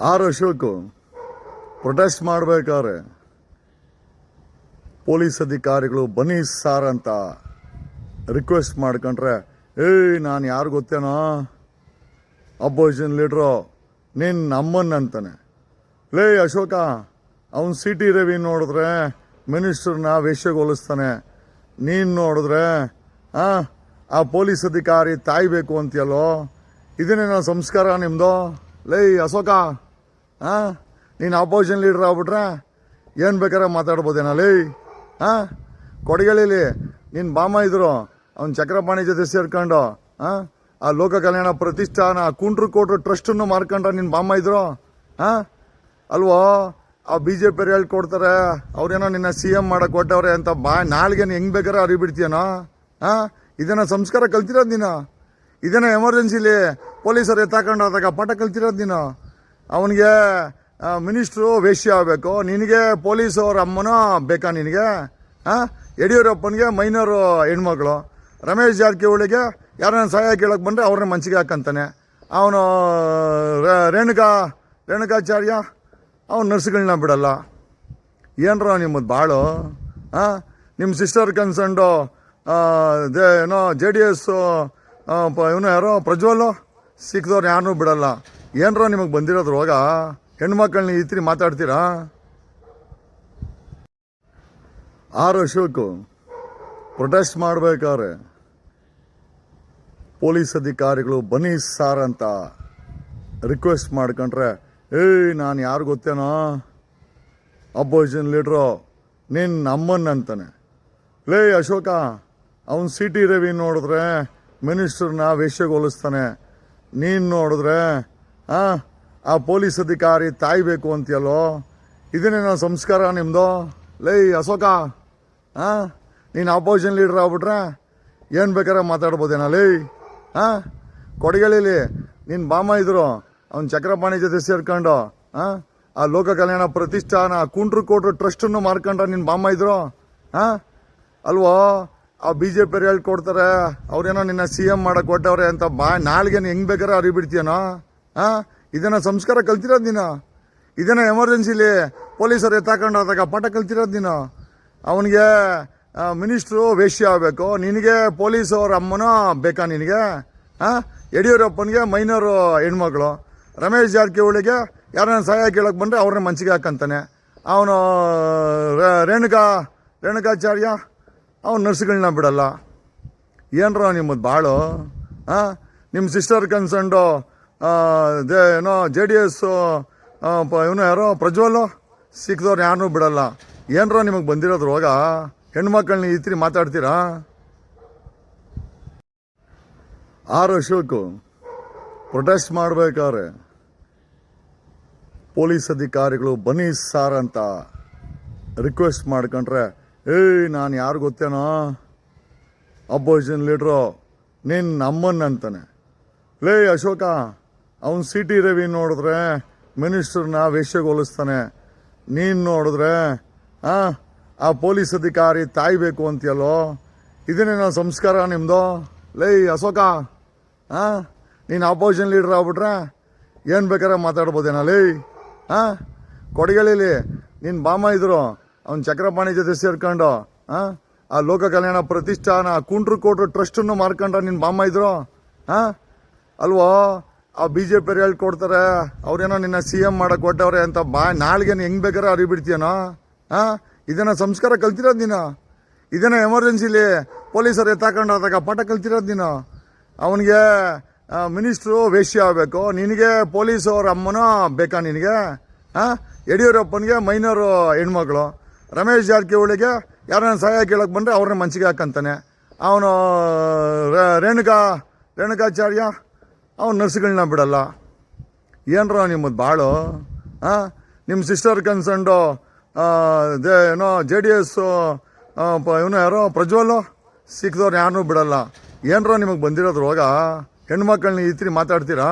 R Ashok protest ಮಾಡಬೇಕಾದ್ರೆ police ಅಧಿಕಾರಿಗಳು, ಬನ್ನಿ ಸಾರ್ ಅಂತ ರಿಕ್ವೆಸ್ಟ್ ಮಾಡ್ಕೊಂಡ್ರೆ, ಏಯ್, ನಾನು ಯಾರು ಗೊತ್ತೇನೋ? ಅಪೋಸಿಷನ್ ಲೀಡ್ರು ನಿನ್ನ ಅಮ್ಮನ್ ಅಂತಾನೆ. ಲೇ, ಅಶೋಕ, ಅವನು ಸಿ ಟಿ ರವಿ ನೋಡಿದ್ರೆ ಮಿನಿಸ್ಟರ್ನ ವೇಷ್ಯಗೊಳಿಸ್ತಾನೆ ನೀನು ನೋಡಿದ್ರೆ, ಆ ಆ ಪೊಲೀಸ್ ಅಧಿಕಾರಿ ತಾಯ್ಬೇಕು ಅಂತೀಯಲ್ಲೋ? ಇದನ್ನೇನೋ ಸಂಸ್ಕಾರ ನಿಮ್ಮದು ಲೇ ಅಶೋಕ ಹಾಂ ನೀನು ಅಪೋಸಿಷನ್ ಲೀಡ್ರ್ ಆಗ್ಬಿಟ್ರೆ ಏನು ಬೇಕಾದ್ರೆ ಮಾತಾಡ್ಬೋದೇನ, ಲೈ? ಹಾಂ ಕೊಡಗೇಳಿಲಿ ನಿನ್ನ ಬಾಮ ಇದ್ರು, ಅವ್ನು ಚಕ್ರಪಾಣಿ ಜೊತೆ ಸೇರ್ಕೊಂಡು ಹಾಂ ಆ ಲೋಕ ಕಲ್ಯಾಣ ಪ್ರತಿಷ್ಠಾನ, ಕುಂಟ್ರು ಕೋಟ್ರು ಟ್ರಸ್ಟನ್ನು ಮಾರ್ಕೊಂಡ್ರ ನಿನ್ನ ಬಾಮ ಇದ್ರು ಹಾಂ ಅಲ್ವೋ? ಆ ಬಿ ಜೆ ಪಿಯವ್ರು ಹೇಳ್ಕೊಡ್ತಾರೆ, ಅವ್ರೇನೋ ನಿನ್ನ ಸಿ ಎಂ ಮಾಡೋಕೆ ಕೊಟ್ಟವ್ರೆ ಅಂತ ಬಾ ನಾಳೆಗೆ ಹೆಂಗೆ ಬೇಕಾದ್ರೆ ಅರಿಬಿಡ್ತೀಯನೋ ಹಾಂ ಇದನ್ನ ಸಂಸ್ಕಾರ ಕಲ್ತಿರೋದು ನೀನು. ಇದನ್ನ ಎಮರ್ಜೆನ್ಸಿಲಿ ಪೊಲೀಸರು ಎತ್ತಾಕೊಂಡು ಹೋದಾಗ ಪಾಠ ಕಲ್ತಿರೋದು ನೀನು? ಅವನಿಗೆ ಮಿನಿಸ್ಟ್ರು ವೇಶ್ಯ ಆಗಬೇಕು. ನಿನಗೆ ಪೊಲೀಸ್ ಅವ್ರ ಅಮ್ಮನೋ ಬೇಕಾ ನಿನಗೆ? ಹಾಂ ಯಡಿಯೂರಪ್ಪನಿಗೆ ಮೈನರು ಹೆಣ್ಮಕ್ಳು. ರಮೇಶ್ ಜಾರಕಿಹೊಳಿಗೆ ಯಾರನ್ನ ಸಹಾಯ ಕೇಳೋಕೆ ಬಂದರೆ ಅವ್ರನ್ನ ಮಂಚಿಗೆ ಹಾಕಂತಾನೆ. ಅವನು ರೇಣುಕಾ, ರೇಣುಕಾಚಾರ್ಯ, ಅವನು ನರ್ಸ್ಗಳನ್ನ ಬಿಡಲ್ಲ. ಏನರ ನಿಮ್ಮದು ಭಾಳು ಹಾಂ ನಿಮ್ಮ ಸಿಸ್ಟರ್ ಕನ್ಸಂಡು ಏನೋ ಜೆ ಡಿ ಎಸ್ಸು ಇವನು ಯಾರೋ ಪ್ರಜ್ವಲ್? ಸಿಕ್ಕಿದವ್ರು ಯಾರನ್ನೂ ಬಿಡಲ್ಲ. ಏನರೋ ನಿಮಗೆ ಬಂದಿರೋದು ರೋಗ? ಹೆಣ್ಮಕ್ಳನ್ನ ಈ ತೀರಿ ಮಾತಾಡ್ತೀರಾ? ಆರು ಅಶೋಕು ಪ್ರೊಟೆಸ್ಟ್ ಮಾಡಬೇಕಾದ್ರೆ ಪೊಲೀಸ್ ಅಧಿಕಾರಿಗಳು ಬನ್ನಿ ಸಾರ್ ಅಂತ ರಿಕ್ವೆಸ್ಟ್ ಮಾಡ್ಕೊಂಡ್ರೆ, ಏಯ್, ನಾನು ಯಾರು ಗೊತ್ತೇನೋ? ಅಪೋಸಿಷನ್ ಲೀಡ್ರು ನಿನ್ನ ಅಮ್ಮನ್ ಅಂತಾನೆ. ಲೇ, ಅಶೋಕ, ಅವನು ಸಿಟಿ ರವಿ ನೋಡಿದ್ರೆ ಮಿನಿಸ್ಟರ್ನ ವೇಷಗೊಳಿಸ್ತಾನೆ ನೀನು ನೋಡಿದ್ರೆ, ಆ ಪೊಲೀಸ್ ಅಧಿಕಾರಿ ತಾಯ್ಬೇಕು ಅಂತೀಯಲ್ಲೋ? ಇದನ್ನೇನೋ ಸಂಸ್ಕಾರ ನಿಮ್ಮದು ಲೈ, ಅಶೋಕ ಹಾಂ ನೀನು ಅಪೋಸಿಷನ್ ಲೀಡ್ರ್ ಆಗ್ಬಿಟ್ರೆ ಏನು ಬೇಕಾದ್ರೆ ಮಾತಾಡ್ಬೋದೇನೋ, ಲೈ ಹಾಂ ಕೊಡಗೇಳಿಲಿ ನಿನ್ನ ಬಾಮ ಇದ್ರು, ಅವ್ನು ಚಕ್ರಪಾಣಿ ಜೊತೆ ಸೇರ್ಕೊಂಡು ಹಾಂ ಆ ಲೋಕ ಕಲ್ಯಾಣ ಪ್ರತಿಷ್ಠಾನ ಕುಂಟ್ರು ಕೋಟ್ರು ಟ್ರಸ್ಟನ್ನು ಮಾರ್ಕೊಂಡ್ರ ನಿನ್ನ ಬಾಮ ಇದ್ರು ಹಾಂ ಅಲ್ವೋ? ಆ ಬಿ ಜೆ ಪಿಯವ್ರು ಹೇಳ್ಕೊಡ್ತಾರೆ, ಅವ್ರೇನೋ ನಿನ್ನ ಸಿ ಎಂ ಮಾಡಕ್ಕೆ ಕೊಟ್ಟವ್ರೆ ಅಂತ ಬಾ ನಾಳೆಗೆ ಹೆಂಗ್ ಬೇಕಾರೆ ಅರಿಬಿಡ್ತೀಯನೋ ಹಾಂ ಇದನ್ನ ಸಂಸ್ಕಾರ ಕಲ್ತಿರೋದು ನೀನು? ಇದನ್ನ ಎಮರ್ಜೆನ್ಸಿಲಿ ಪೊಲೀಸರು ಎತ್ತಾಕೊಂಡು ಹೋದಾಗ ಪಾಠ ಕಲ್ತಿರೋದು ನೀನು? ಅವನಿಗೆ ಮಿನಿಸ್ಟ್ರು ವೇಶ್ಯ ಆಗಬೇಕು. ನಿನಗೆ ಪೊಲೀಸ್ ಅವ್ರ ಅಮ್ಮನೋ ಬೇಕಾ ನಿನಗೆ? ಹಾಂ ಯಡಿಯೂರಪ್ಪನಿಗೆ ಮೈನರ್ ಹೆಣ್ಮಕ್ಳು. ರಮೇಶ್ ಜಾರಕಿಹೊಳಿಗೆ ಯಾರನ್ನ ಸಹಾಯ ಕೇಳಕ್ಕೆ ಬಂದರೆ ಅವ್ರನ್ನ ಮಂಚಿಗೆ ಹಾಕಂತಾನೆ ಅವನು ರೇಣುಕಾ, ರೇಣುಕಾಚಾರ್ಯ? ಅವ್ನು ನರ್ಸ್ಗಳನ್ನ ಬಿಡಲ್ಲ. ಏನ್ರ ನಿಮ್ಮದು ಬಾಳು? ಹಾಂ ನಿಮ್ಮ ಸಿಸ್ಟರ್ ಕನ್ಸಂಡು ದೇ, ಏನೋ ಜೆ ಡಿ ಎಸ್ಸು ಇವನು ಯಾರೋ ಪ್ರಜ್ವಲ್ ಸಿಕ್ಕಿದವ್ರು ಯಾರನ್ನೂ ಬಿಡಲ್ಲ. ಏನ್ರ ನಿಮಗೆ ಬಂದಿರೋದು ರೋಗ? ಹೆಣ್ಮಕ್ಳನ್ನ ಈ ತೀರಿ ಮಾತಾಡ್ತೀರಾ? ಆರು ಅಶೋಕ್ ಪ್ರೊಟೆಸ್ಟ್ ಮಾಡಬೇಕಾದ್ರೆ ಪೊಲೀಸ್ ಅಧಿಕಾರಿಗಳು ಬನ್ನಿ ಸಾರ್ ಅಂತ ರಿಕ್ವೆಸ್ಟ್ ಮಾಡ್ಕೊಂಡ್ರೆ ಏಯ್, ನಾನು ಯಾರು ಗೊತ್ತೇನೋ? ಅಪೋಸಿಷನ್ ಲೀಡ್ರು ನಿನ್ನ ನಮ್ಮನ್ನ ಅಂತಾನೆ. ಲೇ, ಅಶೋಕ, ಅವನು ಸಿ ಟಿ ರವಿ ನೋಡಿದ್ರೆ ಮಿನಿಸ್ಟರ್ನ ವೇಷ್ಯಗೊಳಿಸ್ತಾನೆ ನೀನು ನೋಡಿದ್ರೆ ಹಾಂ ಆ ಪೊಲೀಸ್ ಅಧಿಕಾರಿ ತಾಯ್ಬೇಕು ಅಂತೀಯಲ್ಲೋ? ಇದನ್ನೇನೋ ಸಂಸ್ಕಾರ ನಿಮ್ಮದು ಲೇ, ಅಶೋಕ ಹಾಂ ನೀನು ಅಪೋಸಿಷನ್ ಲೀಡ್ರ್ ಆಗ್ಬಿಟ್ರೆ ಏನು ಬೇಕಾದ್ರೆ ಮಾತಾಡ್ಬೋದೇನೋ? ಲೇ ಹಾಂ ಕೊಡಗೇಳಿಲಿ ನಿನ್ನ ಬಾಮ ಇದ್ರು ಅವ್ನು ಚಕ್ರಪಾಣಿ ಜೊತೆ ಸೇರ್ಕೊಂಡು, ಆ ಲೋಕ ಕಲ್ಯಾಣ ಪ್ರತಿಷ್ಠಾನ ಕುಂಟ್ರು ಕೋಟ್ರು ಟ್ರಸ್ಟನ್ನು ಮಾರ್ಕೊಂಡ್ರ ನಿನ್ನ ಬಾಮ್ಮ ಇದ್ರು? ಹಾಂ ಅಲ್ವೋ? ಆ ಬಿ ಜೆ ಪಿಯವ್ರು ಹೇಳ್ಕೊಡ್ತಾರೆ, ಅವ್ರೇನೋ ನಿನ್ನ ಸಿ ಎಂ ಮಾಡಕ್ಕೆ ಕೊಟ್ಟವ್ರೆ ಅಂತ ಬಾ ನಾಳೆಗೆ ಹೆಂಗೆ ಬೇಕಾದ್ರೆ ಅರಿಬಿಡ್ತೀಯನೋ? ಹಾಂ ಇದನ್ನ ಸಂಸ್ಕಾರ ಕಲ್ತಿರೋದು ನೀನು? ಇದನ್ನ ಎಮರ್ಜೆನ್ಸಿಲಿ ಪೊಲೀಸರು ಎತ್ತಾಕೊಂಡು ಹೋದಾಗ ಪಾಠ ಕಲ್ತಿರೋದು ನೀನು? ಅವನಿಗೆ ಮಿನಿಸ್ಟ್ರು ವೇಶ್ಯ ಆಗಬೇಕು. ನಿನಗೆ ಪೊಲೀಸ್ ಅವ್ರ ಅಮ್ಮನೋ ಬೇಕಾ ನಿನಗೆ? ಹಾಂ ಯಡಿಯೂರಪ್ಪನಿಗೆ ಮೈನರು ಹೆಣ್ಮಕ್ಳು. ರಮೇಶ್ ಜಾರಕಿಹೊಳಿಗೆ ಯಾರನ್ನ ಸಹಾಯ ಕೇಳಕ್ಕೆ ಬಂದರೆ ಅವ್ರನ್ನ ಮಂಚಿಗೆ ಹಾಕಂತಾನೆ. ಅವನು ರೇಣುಕಾ, ರೇಣುಕಾಚಾರ್ಯ, ಅವನು ನರ್ಸ್ಗಳನ್ನ ಬಿಡಲ್ಲ. ಏನ್ರ ನಿಮ್ಮದು ಬಾಳು ಹಾಂ ನಿಮ್ಮ ಸಿಸ್ಟರ್ ಕನ್ಸಂಡು ದೇ, ಏನೋ ಜೆ ಡಿ ಎಸ್ಸು ಇವನು ಯಾರೋ ಪ್ರಜ್ವಲ್ ಸಿಕ್ಕಿದವ್ರು ಯಾರನ್ನೂ ಬಿಡಲ್ಲ. ಏನ್ರ ನಿಮಗೆ ಬಂದಿರೋದು ರೋಗ ಹೆಣ್ಮಕ್ಳನ್ನ ಈ ತೀರಿ ಮಾತಾಡ್ತೀರಾ?